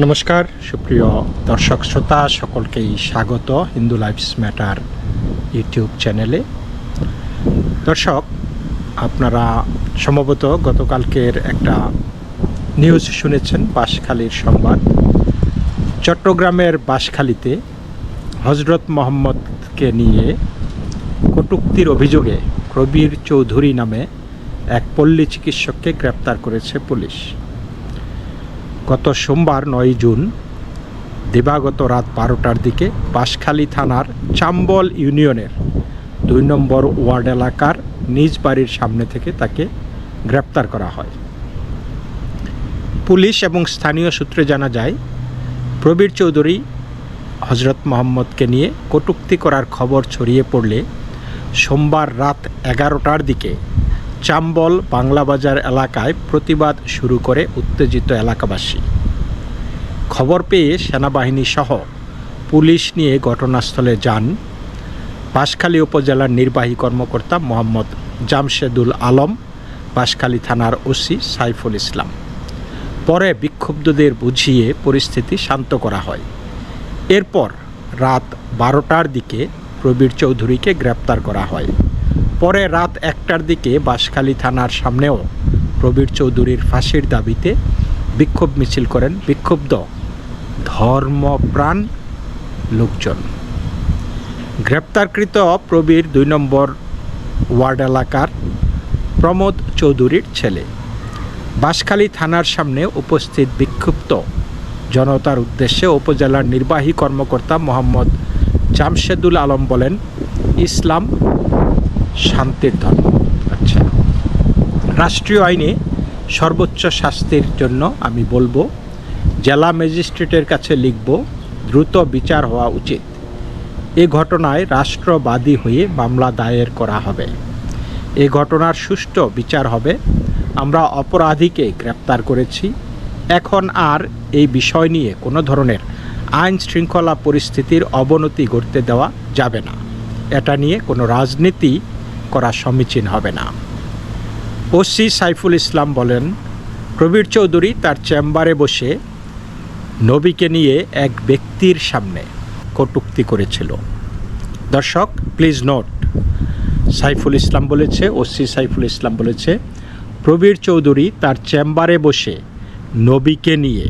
নমস্কার, সুপ্রিয় দর্শক শ্রোতা, সকলকেই স্বাগত হিন্দু লাইফস ম্যাটার ইউটিউব চ্যানেলে। দর্শক, আপনারা সম্ভবত গতকালকের একটা নিউজ শুনেছেন, বাঁশখালীর সংবাদ। চট্টগ্রামের বাঁশখালীতে হজরত মোহাম্মদকে নিয়ে কটূক্তির অভিযোগে প্রবীর চৌধুরী নামে এক পল্লী চিকিৎসককে গ্রেপ্তার করেছে পুলিশ। গত সোমবার নয় জুন, দিবাগত রাত বারোটার দিকে বাঁশখালী থানার চাম্বল ইউনিয়নের দুই নম্বর ওয়ার্ড এলাকার নিজ বাড়ির সামনে থেকে তাকে গ্রেপ্তার করা হয়। পুলিশ এবং স্থানীয় সূত্রে জানা যায়, প্রবীর চৌধুরী হজরত মোহাম্মদকে নিয়ে কটূক্তি করার খবর ছড়িয়ে পড়লে সোমবার রাত এগারোটার দিকে চাম্বল বাংলাবাজার এলাকায় প্রতিবাদ শুরু করে উত্তেজিত এলাকাবাসী। খবর পেয়ে সেনাবাহিনী সহ পুলিশ নিয়ে ঘটনাস্থলে যান বাঁশখালী উপজেলার নির্বাহী কর্মকর্তা মোহাম্মদ জামশেদুল আলম, বাঁশখালী থানার ওসি সাইফুল ইসলাম। পরে বিক্ষুব্ধদের বুঝিয়ে পরিস্থিতি শান্ত করা হয়। এরপর রাত বারোটার দিকে প্রবীর চৌধুরীকে গ্রেপ্তার করা হয়। পরে রাত একটার দিকে বাঁশখালী থানার সামনেও প্রবীর চৌধুরীর ফাঁসির দাবিতে বিক্ষোভ মিছিল করেন বিক্ষুব্ধ ধর্মপ্রাণ লোকজন। গ্রেপ্তারকৃত প্রবীর দুই নম্বর ওয়ার্ড এলাকার প্রমোদ চৌধুরীর ছেলে। বাঁশখালী থানার সামনে উপস্থিত বিক্ষুব্ধ জনতার উদ্দেশ্যে উপজেলার নির্বাহী কর্মকর্তা মোহাম্মদ জামশেদুল আলম বলেন, ইসলাম শান্তির ধর্ম। আচ্ছা। রাষ্ট্রীয় আইনে সর্বোচ্চ শাস্তির জন্য আমি বলব, জেলা ম্যাজিস্ট্রেটের কাছে লিখব, দ্রুত বিচার হওয়া উচিত। এ ঘটনায় রাষ্ট্রবাদী হয়ে মামলা দায়ের করা হবে। এ ঘটনার সুষ্ঠু বিচার হবে। আমরা অপরাধীকে গ্রেপ্তার করেছি। এখন আর এই বিষয় নিয়ে কোনো ধরনের আইন শৃঙ্খলা পরিস্থিতির অবনতি ঘটতে দেওয়া যাবে না। এটা নিয়ে কোনো রাজনীতি করা সমীচীন হবে না। ওসি সাইফুল ইসলাম বলেন, প্রবীর চৌধুরী তার চেম্বারে বসে নবীকে নিয়ে এক ব্যক্তির সামনে কটূক্তি করেছিল। দর্শক, প্লিজ নোট, সাইফুল ইসলাম বলেছে, ওসি সাইফুল ইসলাম বলেছে, প্রবীর চৌধুরী তার চেম্বারে বসে নবীকে নিয়ে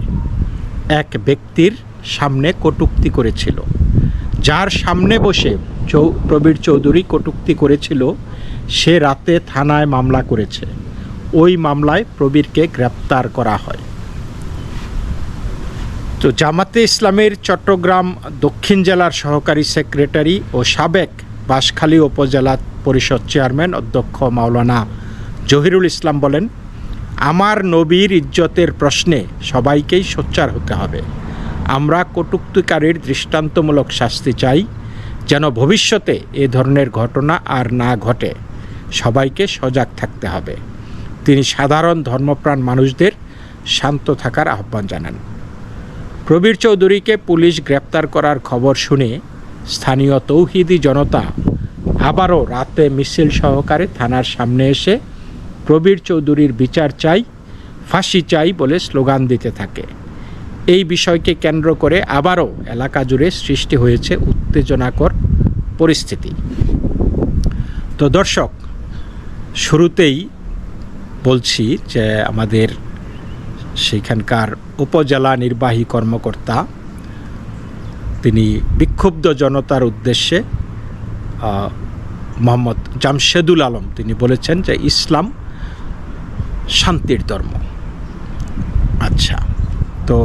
এক ব্যক্তির সামনে কটূক্তি করেছিল। যার সামনে বসে চৌ প্রবীর চৌধুরী কটূক্তি করেছিল, সে রাতে থানায় মামলা করেছে। ওই মামলায় প্রবীরকে গ্রেপ্তার করা হয়। তো জামাতে ইসলামের চট্টগ্রাম দক্ষিণ জেলার সহকারী সেক্রেটারি ও সাবেক বাঁশখালী উপজেলা পরিষদ চেয়ারম্যান অধ্যক্ষ মাওলানা জহিরুল ইসলাম বলেন, আমার নবীর ইজ্জতের প্রশ্নে সবাইকেই সোচ্চার হতে হবে। আমরা কটুক্তিকারীর দৃষ্টান্তমূলক শাস্তি চাই, যেন ভবিষ্যতে এ ধরনের ঘটনা আর না ঘটে। সবাইকে সজাগ থাকতে হবে। তিনি সাধারণ ধর্মপ্রাণ মানুষদের শান্ত থাকার আহ্বান জানান। প্রবীর চৌধুরীকে পুলিশ গ্রেপ্তার করার খবর শুনে স্থানীয় তৌহিদি জনতা আবারও রাতে মিছিল সহকারে থানার সামনে এসে প্রবীর চৌধুরীর বিচার চাই, ফাঁসি চাই বলে স্লোগান দিতে থাকে। এই বিষয়কে কেন্দ্র করে আবারও এলাকা জুড়ে সৃষ্টি হয়েছে উত্তেজনাকর পরিস্থিতি। তো দর্শক, শুরুতেই বলছি যে আমাদের সেইখানকার উপজেলা নির্বাহী কর্মকর্তা, তিনি বিক্ষুব্ধ জনতার উদ্দেশ্যে মোহাম্মদ জামশেদুল আলম, তিনি বলেছেন যে ইসলাম শান্তির ধর্ম। আচ্ছা। তো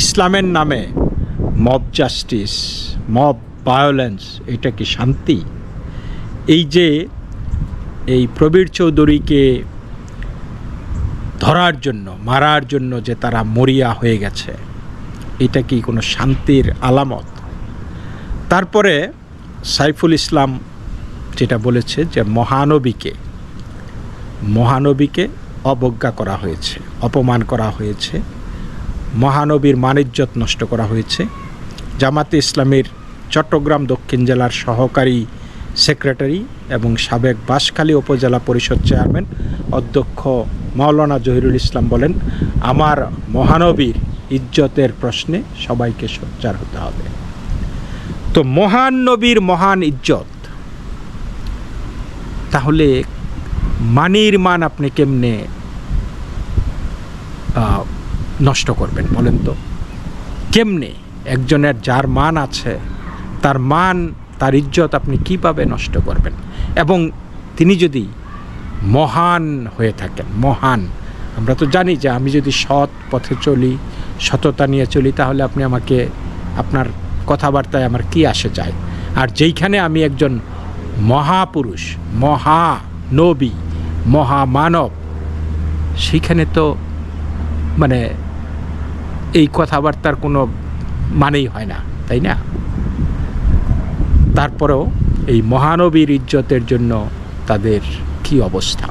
ইসলামের নামে মব জাস্টিস মব ভায়োলেন্স এটা কি শান্তি? এই যে এই প্রবীর চৌধুরীকে ধরার জন্য, মারার জন্য যে তারা মরিয়া হয়ে গেছে, এটা কি কোনো শান্তির আলামত? তারপরে সাইফুল ইসলাম যেটা বলেছে যে মহানবীকে মহানবীকে অবজ্ঞা করা হয়েছে, অপমান করা হয়েছে। মহানবীর মানিজ্যত নষ্ট করা হয়েছে। জামাতে ইসলামের চট্টগ্রাম দক্ষিণ জেলার সহকারী সেক্রেটারি এবং সাবেক বাঁশখালী উপজেলা পরিষদ চেয়ারম্যান অধ্যক্ষ মাওলানা জহিরুল ইসলাম বলেন, আমার মহানবীর ইজ্জতের প্রশ্নে সবাইকে সোচ্চার হতে হবে। তো মহান নবীর মহান ইজ্জত, তাহলে মানির মান আপনি কেমনে নষ্ট করবেন, বলেন তো। কেমনে? একজনের যার মান আছে, তার মান, তার ইজ্জত আপনি কীভাবে নষ্ট করবেন? এবং তিনি যদি মহান হয়ে থাকেন, মহান, আমরা তো জানি যে আমি যদি সৎ পথে চলি, সততা নিয়ে চলি, তাহলে আপনি আমাকে, আপনার কথাবার্তায় আমার কি আসে যায়? আর যেইখানে আমি একজন মহাপুরুষ মহা নবী মহামানব, সেইখানে তো মানে এই কথাবার্তার কোনো মানেই হয় না, তাই না? তারপরেও এই মহানবীর ইজ্জতের জন্য তাদের কি অবস্থা?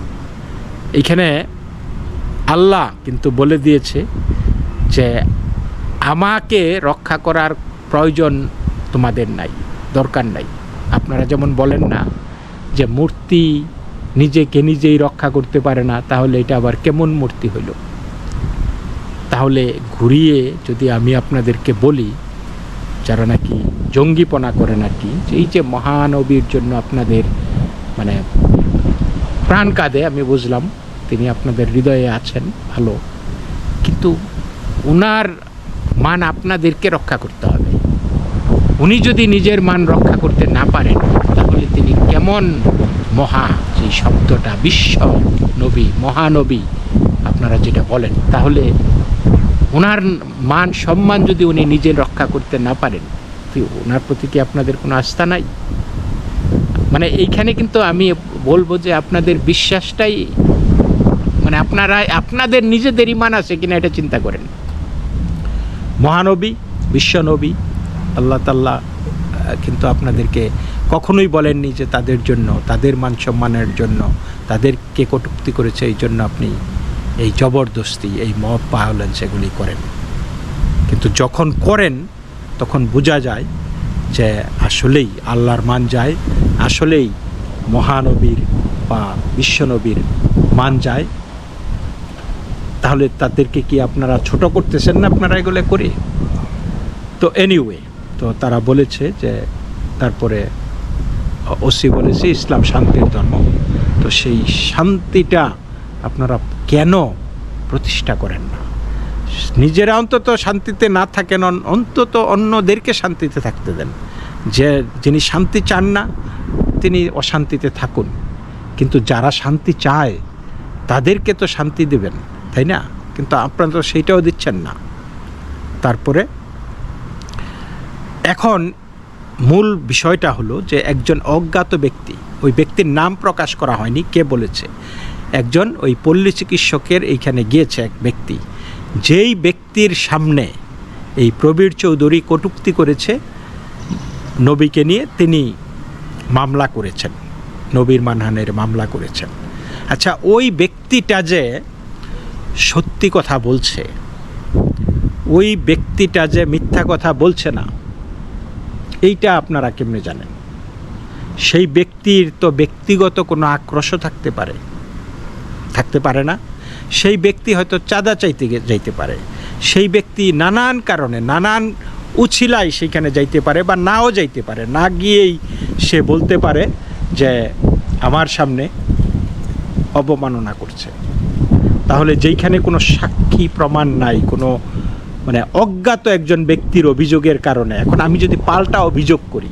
এইখানে আল্লাহ কিন্তু বলে দিয়েছে যে, আমাকে রক্ষা করার প্রয়োজন তোমাদের নাই, দরকার নাই। আপনারা যেমন বলেন না যে, মূর্তি নিজেকে নিজেই রক্ষা করতে পারে না, তাহলে এটা আবার কেমন মূর্তি হইল? তাহলে ঘুরিয়ে যদি আমি আপনাদেরকে বলি, যারা নাকি জঙ্গিপনা করে নাকি, যে এই যে মহানবীর জন্য আপনাদের মানে প্রাণ কাঁদে, আমি বুঝলাম তিনি আপনাদের হৃদয়ে আছেন, ভালো। কিন্তু ওনার মান আপনাদেরকে রক্ষা করতে হবে। উনি যদি নিজের মান রক্ষা করতে না পারেন, তাহলে তিনি কেমন মহা যে শব্দটা, বিশ্ব নবী, মহানবী, আপনারা যেটা বলেন, তাহলে ওনার মান, সম্মান যদি উনি নিজে রক্ষা করতে না পারেন ওনার প্রতি কি আপনাদের কোনো আস্থা নাই? মানে এইখানে কিন্তু আমি বলব যে আপনাদের বিশ্বাসটাই মানে আপনারা, আপনাদের নিজেদের ইমান আছে কিনা এটা চিন্তা করেন। মহানবী, বিশ্বনবী, আল্লাহ তাল্লাহ কিন্তু আপনাদেরকে কখনোই বলেননি যে তাদের জন্য, তাদের মান সম্মানের জন্য, তাদেরকে কটুক্তি করেছে, এই জন্য আপনি এই জবরদস্তি, এই মব ভায়োলেন্স এগুলি করেন। কিন্তু যখন করেন, তখন বোঝা যায় যে আসলেই আল্লাহর মান যায়, আসলেই মহানবীর বা বিশ্বনবীর মান যায়। তাহলে তাদেরকে কি আপনারা ছোট করতেছেন না আপনারা এগুলো করে? তো এনিওয়ে তো তারা বলেছে যে তারপরে ওসি বলেছে, ইসলাম শান্তির ধর্ম তো সেই শান্তিটা আপনারা কেন প্রতিষ্ঠা করেন না? নিজেরা অন্তত শান্তিতে না থাকেন অন্তত অন্যদেরকে শান্তিতে থাকতে দেন। যে, যিনি শান্তি চান না, তিনি অশান্তিতে থাকুন। কিন্তু যারা শান্তি চায়, তাদেরকে তো শান্তি দেবেন, তাই না? কিন্তু আপনারা তো সেইটাও দিচ্ছেন না। তারপরে, এখন মূল বিষয়টা হলো যে, একজন অজ্ঞাত ব্যক্তি, ওই ব্যক্তির নাম প্রকাশ করা হয়নি, কে বলেছে? একজন ওই পল্লী চিকিৎসকের এইখানে গিয়েছে এক ব্যক্তি। যেই ব্যক্তির সামনে এই প্রবীর চৌধুরী কটূক্তি করেছে, নবীকে নিয়ে তিনি মামলা করেছেন, নবীর মানহানের মামলা করেছেন। আচ্ছা ওই ব্যক্তিটা যে সত্যি কথা বলছে, ওই ব্যক্তিটা যে মিথ্যা কথা বলছে না, এইটা আপনারা কেমনে জানেন? সেই ব্যক্তির তো ব্যক্তিগত কোনো আক্রোশও থাকতে পারে। থাকতে পারে না। সেই ব্যক্তি হয়তো চাঁদা চাইতে যাইতে পারে। সেই ব্যক্তি নানান কারণে, নানান উছিলাই সেখানে যাইতে পারে বা নাও যাইতে পারে। না গিয়েই সে বলতে পারে যে, আমার সামনে অবমাননা করছে। তাহলে যেইখানে কোনো সাক্ষী প্রমাণ নাই, কোনো মানে অজ্ঞাত একজন ব্যক্তির অভিযোগের কারণে, এখন আমি যদি পাল্টা অভিযোগ করি,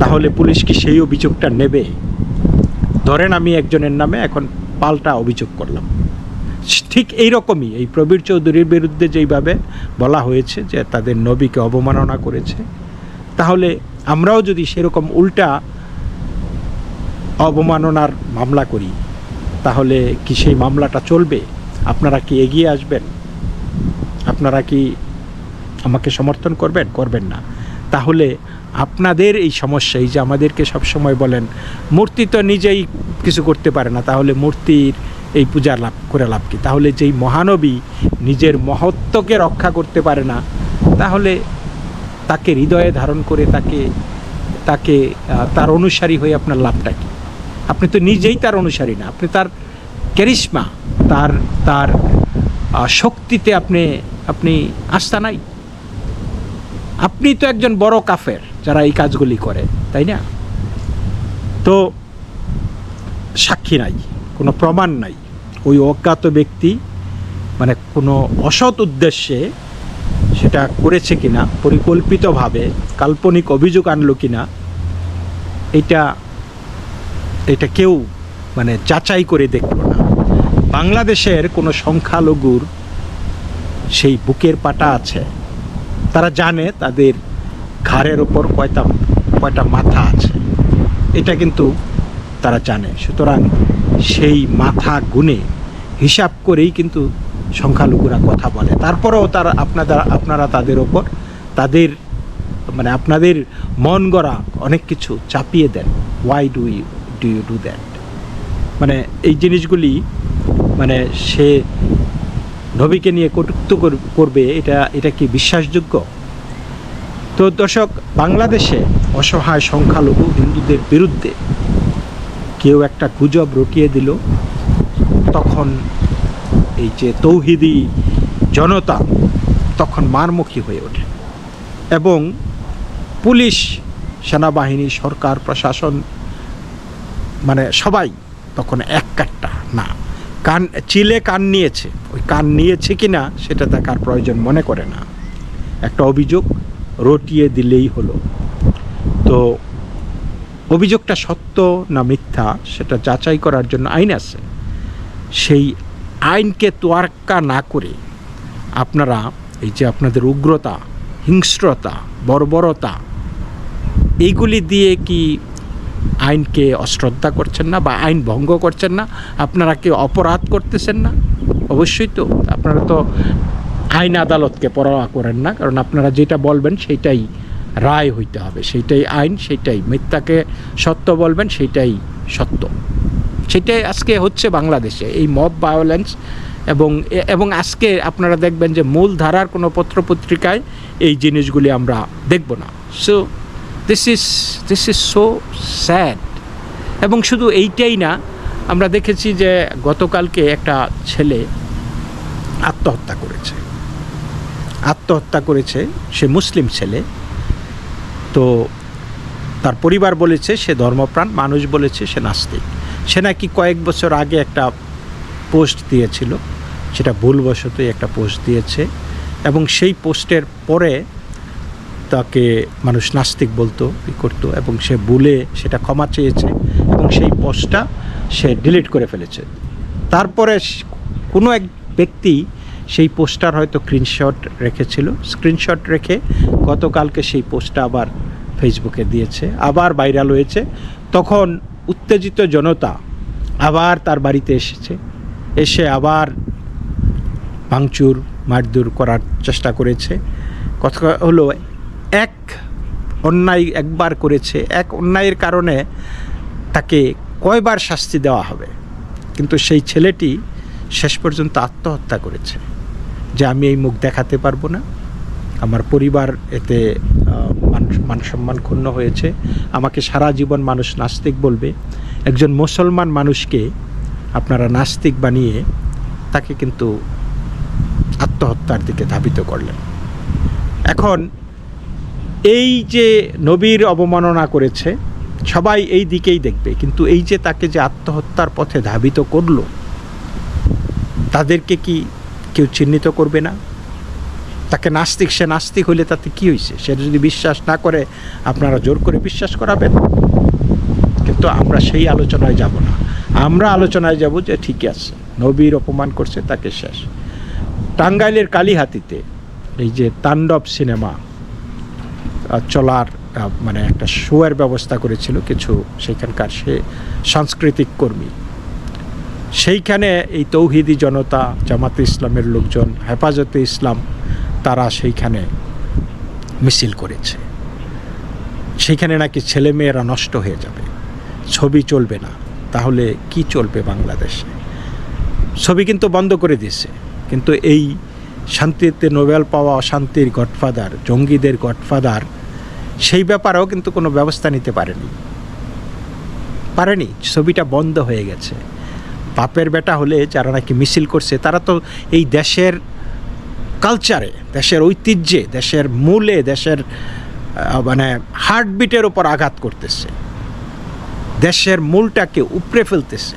তাহলে পুলিশ কি সেই অভিযোগটা নেবে? ধরেন আমি একজনের নামে এখন পাল্টা অভিযোগ করলাম। ঠিক এই রকমই এই প্রবীর চৌধুরীর বিরুদ্ধে যেইভাবে বলা হয়েছে যে তাদের নবীকে অবমাননা করেছে, তাহলে আমরাও যদি সেরকম উল্টা অবমাননার মামলা করি, তাহলে কি সেই মামলাটা চলবে? আপনারা কি এগিয়ে আসবেন? আপনারা কি আমাকে সমর্থন করবেন? করবেন না। তাহলে আপনাদের এই সমস্যা, এই যে আমাদেরকে সবসময় বলেন, মূর্তি তো নিজেই কিছু করতে পারে না, তাহলে মূর্তির এই পূজা লাভ, করে লাভ কি? তাহলে যেই মহানবী নিজের মহত্বকে রক্ষা করতে পারে না, তাহলে তাকে হৃদয়ে ধারণ করে তাকে তাকে তার অনুসারী হয়ে আপনার লাভটা কি? আপনি তো নিজেই তার অনুসারী না, আপনি তার ক্যারিশমা, তার তার শক্তিতে আপনি আপনি আস্থা নাই। আপনি তো একজন বড় কাফের। যারা এই কাজগুলি করে, তাই না? তো সাক্ষী নাই, কোনো প্রমাণ নাই। ওই অজ্ঞাত ব্যক্তি মানে কোনো অসৎ উদ্দেশ্যে সেটা করেছে কিনা, পরিকল্পিতভাবে কাল্পনিক অভিযোগ আনলো কিনা, এটা এটা কেউ মানে যাচাই করে দেখল না। বাংলাদেশের কোনো সংখ্যালঘুর সেই বুকের পাটা আছে। তারা জানে তাদের ঘাড়ের ওপর কয়টা কয়টা মাথা আছে, এটা কিন্তু তারা জানে। সুতরাং সেই মাথা গুনে হিসাব করেই কিন্তু সংখ্যালঘুরা কথা বলে। তারপরেও তারা আপনারা আপনারা তাদের ওপর তাদের মানে আপনাদের মন গড়া অনেক কিছু চাপিয়ে দেন। Why do you do you do that মানে এই জিনিসগুলি মানে সে নবীকে নিয়ে কটুক্ত কর- করবে, এটা এটা কি বিশ্বাসযোগ্য? তো দর্শক বাংলাদেশে অসহায় সংখ্যালঘু হিন্দুদের বিরুদ্ধে কেউ একটা গুজব রটিয়ে দিল, তখন এই যে তৌহিদি জনতা তখন মারমুখী হয়ে ওঠে এবং পুলিশ, সেনাবাহিনী, সরকার, প্রশাসন মানে সবাই তখন এক কাট্টা, না, কান, চিলে কান নিয়েছে। ওই কান নিয়েছে কি না সেটা দেখার প্রয়োজন মনে করে না। একটা অভিযোগ রটিয়ে দিলেই হলো। তো অভিযোগটা সত্য না মিথ্যা সেটা যাচাই করার জন্য আইন আছে। সেই আইনকে তোয়াক্কা না করে আপনারা এই যে আপনাদের উগ্রতা, হিংস্রতা, বর্বরতা, এইগুলি দিয়ে কি আইনকে অশ্রদ্ধা করছেন না বা আইন ভঙ্গ করছেন না? আপনারা কি অপরাধ করতেছেন না? অবশ্যই তো। আপনারা তো আইন আদালতকে পরোয়া করেন না, কারণ আপনারা যেটা বলবেন সেইটাই রায় হইতে হবে, সেইটাই আইন, সেইটাই মিথ্যাকে সত্য বলবেন, সেইটাই সত্য। সেটাই আজকে হচ্ছে বাংলাদেশে এই মব ভায়োলেন্স এবং এবং আজকে আপনারা দেখবেন যে মূল ধারার কোনো পত্রপত্রিকায় এই জিনিসগুলি আমরা দেখব না। So this is this is so sad এবং শুধু এইটাই না, আমরা দেখেছি যে গতকালকে একটা ছেলে আত্মহত্যা করেছে। আত্মহত্যা করেছে, সে মুসলিম ছেলে। তো তার পরিবার বলেছে সে ধর্মপ্রাণ, মানুষ বলেছে সে নাস্তিক। সে নাকি কয়েক বছর আগে একটা পোস্ট দিয়েছিল, সেটা ভুলবশতই একটা পোস্ট দিয়েছে এবং সেই পোস্টের পরে তাকে মানুষ নাস্তিক বলতো, ই করতো এবং সে ভুলে সেটা ক্ষমা চেয়েছে এবং সেই পোস্টটা সে ডিলিট করে ফেলেছে। তারপরে কোনো এক ব্যক্তি সেই পোস্টার হয়তো স্ক্রিনশট রেখেছিল। স্ক্রিনশট রেখে গতকালকে সেই পোস্টটা আবার ফেসবুকে দিয়েছে, আবার ভাইরাল হয়েছে। তখন উত্তেজিত জনতা আবার তার বাড়িতে এসেছে। এসে আবার ভাঙচুর, মারধর করার চেষ্টা করেছে। কথা হলো, এক অন্যায় একবার করেছে, এক অন্যায়ের কারণে তাকে কয়বার শাস্তি দেওয়া হবে? কিন্তু সেই ছেলেটি শেষ পর্যন্ত আত্মহত্যা করেছে। যে আমি এই মুখ দেখাতে পারব না। আমার পরিবার এতে মান সম্মান ক্ষুণ্ণ হয়েছে। আমাকে সারা জীবন মানুষ নাস্তিক বলবে। একজন মুসলমান মানুষকে আপনারা নাস্তিক বানিয়ে তাকে কিন্তু আত্মহত্যার দিকে ধাবিত করলেন। এখন এই যে নবীর অবমাননা করেছে, সবাই এই দিকেই দেখবে। কিন্তু এই যে তাকে যে আত্মহত্যার পথে ধাবিত করল, তাদেরকে কি কেউ চিহ্নিত করবে না। তাকে নাস্তিক, সে নাস্তিক হলে তাতে কি হয়েছে সে যদি বিশ্বাস না করে, আপনারা জোর করে বিশ্বাস করাবেন। কিন্তু আমরা সেই আলোচনায় যাব না। আমরা আলোচনায় যাব যে ঠিকই আছে, নবীর অপমান করছে, তাকে শেষ। টাঙ্গাইলের কালীহাতিতে এই যে তাণ্ডব সিনেমা চলার মানে একটা শোয়ের ব্যবস্থা করেছিল কিছু সেখানকার সে সাংস্কৃতিক কর্মী। সেইখানে এই তৌহিদি জনতা, জামাতে ইসলামের লোকজন, হেফাজতে ইসলাম, তারা সেইখানে মিছিল করেছে। সেইখানে নাকি ছেলেমেয়েরা নষ্ট হয়ে যাবে। ছবি চলবে না। তাহলে কি চলবে বাংলাদেশে? ছবি কিন্তু বন্ধ করে দিয়েছে। কিন্তু এই শান্তিতে নোবেল পাওয়া অশান্তির গডফাদার, জঙ্গিদের গডফাদার, সেই ব্যাপারেও কিন্তু কোনো ব্যবস্থা নিতে পারেনি। পারেনি। ছবিটা বন্ধ হয়ে গেছে। বাপের বেটা হলে যারা নাকি মিছিল করছে, তারা তো এই দেশের কালচারে দেশের ঐতিহ্যে, দেশের মূলে, দেশের মানে হার্টবিটের ওপর আঘাত করতেছে। দেশের মূলটাকে উপড়ে ফেলতেছে।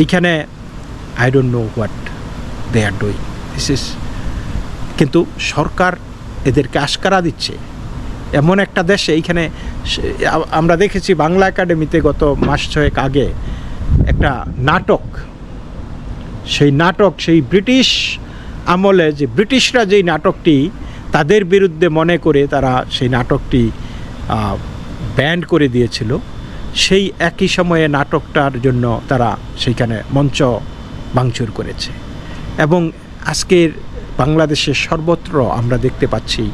এইখানে I don't know what they are doing this is কিন্তু সরকার এদেরকে আশকারা দিচ্ছে। এমন একটা দেশে এইখানে আমরা দেখেছি বাংলা একাডেমিতে গত মাস ছয়েক আগে একটা নাটক। সেই নাটক, সেই ব্রিটিশ আমলে যে ব্রিটিশরা যেই নাটকটি তাদের বিরুদ্ধে মনে করে তারা সেই নাটকটি ব্যান্ড করে দিয়েছিল, সেই একই সময়ে নাটকটার জন্য তারা সেইখানে মঞ্চ ভাঙচুর করেছে। এবং আজকের বাংলাদেশের সর্বত্র আমরা দেখতে পাচ্ছি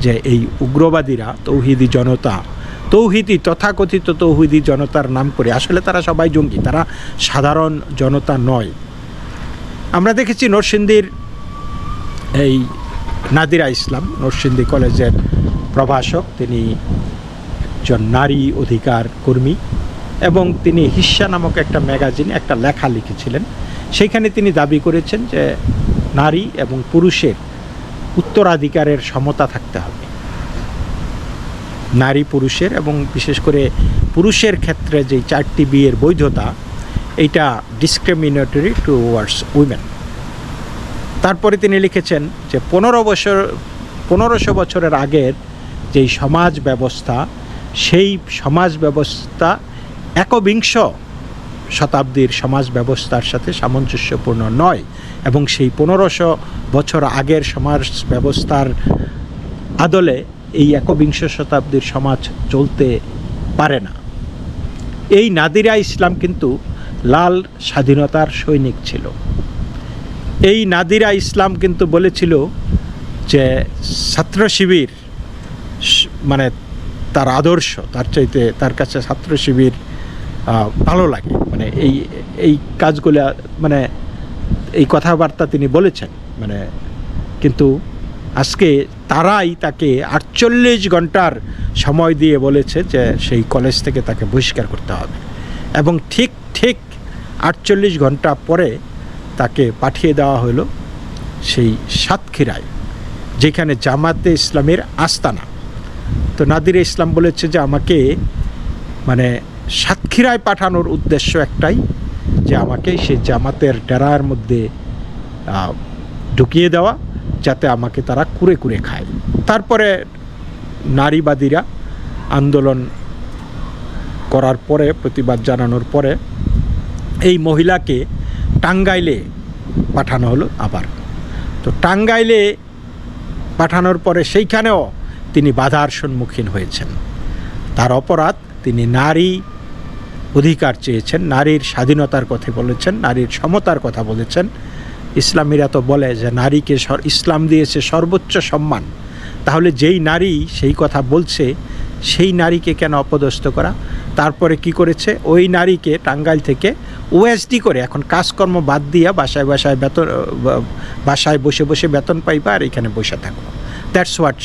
যে এই উগ্রবাদীরা, তৌহিদি জনতা তৌহিদি, তথাকথিত তৌহিদি জনতার নাম করে। আসলে তারা সবাই জঙ্গি, তারা সাধারণ জনতা নয়। আমরা দেখেছি নরসিংদীর এই নাদিরা ইসলাম, নরসিংদী কলেজের প্রভাষক। তিনি একজন নারী অধিকার কর্মী এবং তিনি হিস্সা নামক একটা ম্যাগাজিনে একটা লেখা লিখেছিলেন। সেইখানে তিনি দাবি করেছেন যে নারী এবং পুরুষের উত্তরাধিকারের সমতা থাকতে হবে। নারী পুরুষের এবং বিশেষ করে পুরুষের ক্ষেত্রে যে চারটি বিয়ের বৈধতা, এইটা ডিসক্রিমিনেটরি টু ওয়ার্ডস উইমেন তারপরে তিনি লিখেছেন যে পনেরো বছর, পনেরোশো বছরের আগের যেই সমাজ ব্যবস্থা, সেই সমাজ ব্যবস্থা একবিংশ শতাব্দীর সমাজ ব্যবস্থার সাথে সামঞ্জস্যপূর্ণ নয় এবং সেই পনেরোশো বছর আগের সমাজ ব্যবস্থার আদলে এই একবিংশ শতাব্দীর সমাজ চলতে পারে না। এই নাদিরা ইসলাম কিন্তু লাল স্বাধীনতার সৈনিক ছিল। এই নাদিরা ইসলাম কিন্তু বলেছিল যে ছাত্র শিবির মানে তার আদর্শ, তার চাইতে তার কাছে ছাত্র শিবির ভালো লাগে। মানে এই এই কাজগুলো মানে এই কথাবার্তা তিনি বলেছেন। মানে কিন্তু আজকে তারাই তাকে আটচল্লিশ ঘণ্টার সময় দিয়ে বলেছে যে সেই কলেজ থেকে তাকে বহিষ্কার করতে হবে। এবং ঠিক ঠিক আটচল্লিশ ঘণ্টা পরে তাকে পাঠিয়ে দেওয়া হলো সেই সাতক্ষীরায়, যেখানে জামাতে ইসলামের আস্তানা। তো নাদির ইসলাম বলেছে যে আমাকে মানে সাতক্ষীরায় পাঠানোর উদ্দেশ্য একটাই, যে আমাকে সেই জামাতের ডেরার মধ্যে ঢুকিয়ে দেওয়া। যাতে আমাকে তারা কুরে কুরে খায়। তারপরে নারীবাদীরা আন্দোলন করার পরে, প্রতিবাদ জানানোর পরে এই মহিলাকে টাঙ্গাইলে পাঠানো হলো আবার। তো টাঙ্গাইলে পাঠানোর পরে সেইখানেও তিনি বাধার সম্মুখীন হয়েছেন। তার অপরাধ, তিনি নারী অধিকার চেয়েছেন, নারীর স্বাধীনতার কথা বলেছেন, নারীর সমতার কথা বলেছেন। ইসলামীরা তো বলে যে নারীকে ইসলাম দিয়েছে সর্বোচ্চ সম্মান। তাহলে যেই নারী সেই কথা বলছে, সেই নারীকে কেন অপদস্থ করা? তারপরে কি করেছে? ওই নারীকে টাঙ্গাইল থেকে ওএসডি করে, এখন কাজকর্ম বাদ দিয়া বাসায় বাসায় বেতন, বাসায় বসে বসে বেতন পাইবা আর এখানে বসে থাকব। দ্যাটস হোয়াট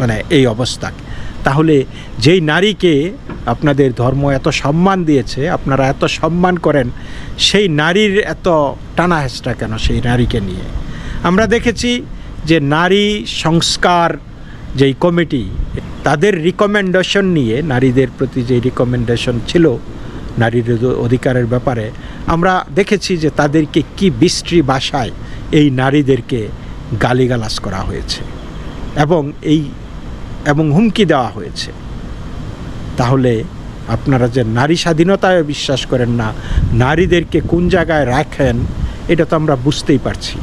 মানে এই অবস্থা। তাহলে যেই নারীকে আপনাদের ধর্ম এত সম্মান দিয়েছে, আপনারা এত সম্মান করেন, সেই নারীর এত টানা হেঁচড়া কেন সেই নারীকে নিয়ে? আমরা দেখেছি যে নারী সংস্কার যেই কমিটি, তাদের রিকমেন্ডেশন নিয়ে, নারীদের প্রতি যে রিকমেন্ডেশন ছিল নারীর অধিকারের ব্যাপারে, আমরা দেখেছি যে তাদেরকে কি বিশ্রী ভাষায় এই নারীদেরকে গালিগালাজ করা হয়েছে। এবং এই এবং হুমকি দেওয়া হয়েছে। তাহলে আপনারা যে নারী স্বাধীনতায় বিশ্বাস করেন না, নারীদেরকে কোন জায়গায় রাখেন, এটা তো আমরা বুঝতেই পারছি।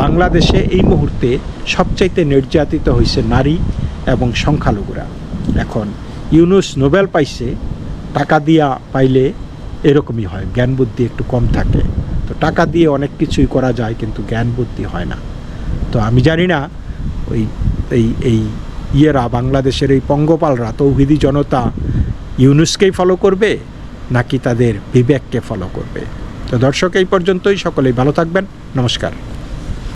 বাংলাদেশে এই মুহূর্তে সবচাইতে নির্যাতিত হয়েছে নারী এবং সংখ্যালঘুরা। এখন ইউনুস নোবেল পাইছে, টাকা দিয়া পাইলে এরকমই হয়, জ্ঞান বুদ্ধি একটু কম থাকে। তো টাকা দিয়ে অনেক কিছুই করা যায়, কিন্তু জ্ঞান বুদ্ধি হয় না। তো আমি জানি না, ওই, এই এই ইয়েরা বাংলাদেশের এই পঙ্গপালরা, তৌহিদি জনতা ইউনুসকেই ফলো করবে নাকি তাদের বিবেককে ফলো করবে? তো দর্শক, এই পর্যন্তই। সকলেই ভালো থাকবেন। নমস্কার।